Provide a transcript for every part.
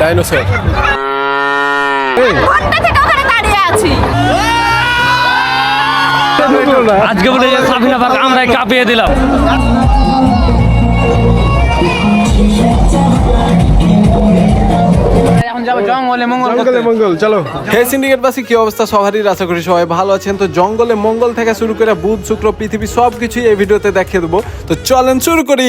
Dinosaur. আজকে বলে Safina park আমরাই কাঁপিয়ে দিলাম। জঙ্গলে মঙ্গল চলো। হে সিন্ডিকেটবাসী কি অবস্থা? সবারই আশা করি সবাই ভালো আছেন। তো জঙ্গলে মঙ্গল থেকে শুরু করে বুধ শুক্র পৃথিবী সব কিছুই এই ভিডিওতে দেখিয়ে দেবো। তো চলেন শুরু করি।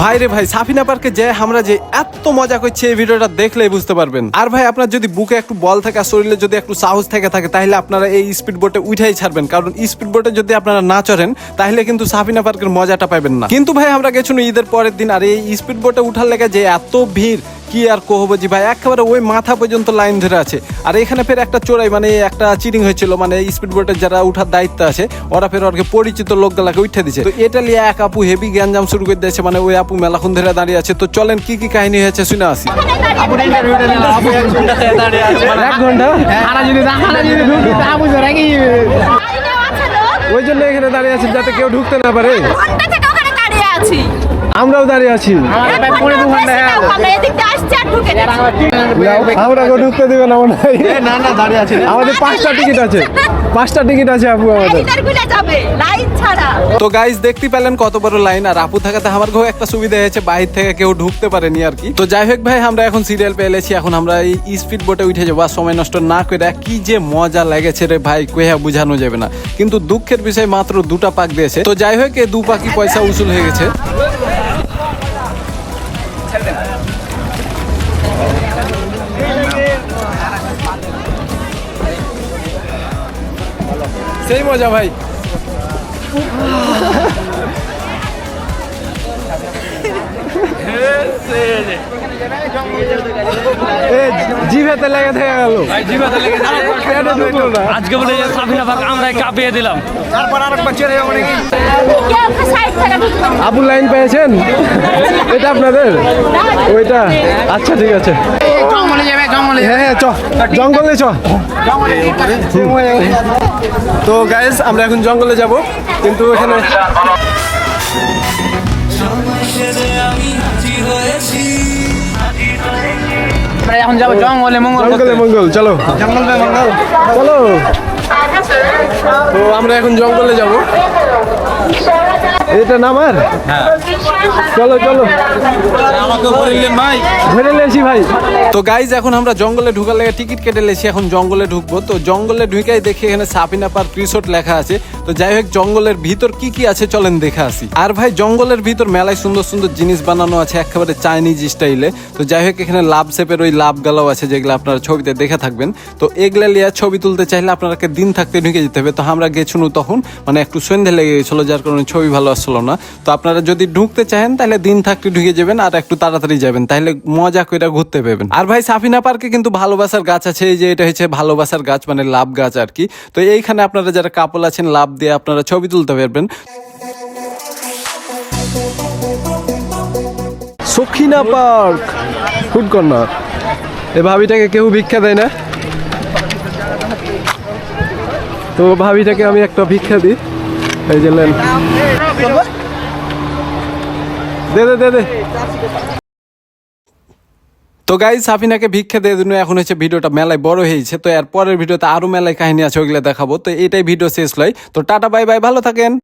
ভাই রে ভাই, সাফিনা পার্কে যে আমরা যে এত মজা করছি এই ভিডিওটা দেখলেই বুঝতে পারবেন। আর ভাই, আপনার যদি বুকে একটু বল থাকে আর শরীরে যদি একটু সাহস থেকে থাকে, তাহলে আপনারা এই স্পিড বোটে উঠাই ছাড়বেন। কারণ স্পিড বোটে যদি আপনারা না চড়েন, তাহলে কিন্তু সাফিনা পার্কের মজাটা পাবেন না। কিন্তু ভাই, আমরা গেছিলাম ঈদের পরের দিন, আর এই স্পিড বোটে উঠার লেগে যে এত ভিড় কি আর কহবো জি ভাই? একেবারে ওই মাথা পর্যন্ত লাইন ধরে আছে। আর এখানে ফের একটা চোরাই মানে একটা চিটিং হয়েছিল মানে স্পিড বোটের যারা উঠার দায়িত্ব আছে ওরা ফের ওরকে পরিচিত লোকগুলাকে উঠে দিছে। তো এটা নিয়ে এক আপু হেভি গ্যাঞ্জাম শুরু করে দিয়েছে মানে ওই আপু মেলাক্ষণ ধরে দাঁড়িয়ে আছে। তো চলেন কি কি কাহিনী হয়েছে শুনে আসি। ওখানে দাঁড়িয়ে এক ঘণ্টা লাইনেও আছে। লোক। ওই জন্য এখানে দাঁড়িয়ে আছে যাতে কেউ ঢুকতে না পারে। আছি আমরাও দাঁড়িয়ে আছি ঘণ্টা আমরা এদিক দিয়ে আসছি আর ঢুকে যাচ্ছি। আমরা ঢুকতে দিবে না মনে হয়? না না দাঁড়িয়ে আছি। আমাদের পাঁচটা টিকিট আছে। পাঁচটা টিকিট আছে আপু আমাদের। তো গাইজ দেখতে পেলেন কত বড় লাইন আর আপু থাকাতে আমার ঘরে একটা সুবিধা হয়েছে বাইরে থেকে কেউ ঢুকতে পারেনি আর কি। তো যাই হোক ভাই আমরা এখন সিরিয়াল পেয়ে এলেছি এখন আমরা এই স্পিড বোটে উঠে যাব। আর সময় নষ্ট না করে কি যে মজা লেগেছে রে ভাই কোয়া বোঝানো যাবে না। কিন্তু দুঃখের বিষয় মাত্র দুটা পাক দিয়েছে। তো যাই হোক এই দু পাকি পয়সা উসুল হয়ে গেছে। সেই মজা ভাই। জিভেতে লেগে থেকে গেল। আজকে বলে যে সাফিনা পার্ক আমরাই কাঁপিয়ে দিলাম। তারপর লাইন পেয়েছেন? এটা আপনাদের? ওইটা? আচ্ছা ঠিক আছে। জঙ্গলে যাবে জঙ্গলে হ্যাঁ চ জঙ্গলে চ। তো গাইস আমরা এখন জঙ্গলে যাব কিন্তু এখানে এখন যাব জঙ্গলে মঙ্গল জঙ্গলে মঙ্গল চলো। জঙ্গল মঙ্গল। চলো। তো আমরা এখন জঙ্গলে যাব। এটা নামার চলো চলো। ভাই। ধরে লেছি ভাই। তো গাইজ এখন আমরা জঙ্গলে ঢুকার লেগে টিকিট কেটে লেছি এখন জঙ্গলে ঢুকবো। তো জঙ্গলে ঢুকেই দেখি এখানে সাপিনা পার্ক রিসোর্ট লেখা আছে। তো যাই হোক জঙ্গলের ভিতর কি কি আছে চলেন দেখে আসি। আর ভাই জঙ্গলের ভিতর মেলায় সুন্দর সুন্দর জিনিস বানানো আছে একেবারে চাইনিজ স্টাইলে তো যাই হোক এখানে লাভ শেপের ওই লাভ গালাও আছে যেগুলো আপনারা ছবিতে দেখে থাকবেন। তো এগুলা লিয়া ছবি তুলতে চাইলে আপনাকে দিন থাকতে ঢুকে যেতে হবে। তো আমরা গেছুনু তখন মানে একটু সন্ধে লেগে গেছিল যার কারণে ছবি ভালো আসলো না। তো আপনারা যদি ঢুকতে চাহেন, তাহলে দিন থাকতে ঢুকে যাবেন আর একটু তাড়াতাড়ি যাবেন। তাহলে মজা করে ঘুরতে পাবেন। আর ভাই, সাফিনা পার্কে কিন্তু ভালোবাসার গাছ আছে। এই যে এটা হচ্ছে ভালোবাসার গাছ মানে লাভ গাছ আর কি। তো এইখানে আপনারা যারা কাপল আছেন, লাভ দিয়ে আপনারা ছবি তুলতে পারবেন। সখিনা পার্ক ফুড কর্নার এ ভাবিটাকে কেউ ভিক্ষা দেয় না? তো ভাবিটাকে আমি একটা ভিক্ষা দিই। এই যে। দে দে দে দে। তো গাই সাফিনাকে ভিক্ষা দিয়ে দিন এখন হচ্ছে ভিডিওটা মেলায় বড় হয়েছে। তো এর পরের ভিডিওতে আরও মেলায় কাহিনী আছে ওইগুলো দেখাবো। তো এটাই ভিডিও শেষ লয়। তো টাটা, বাই বাই, ভালো থাকেন।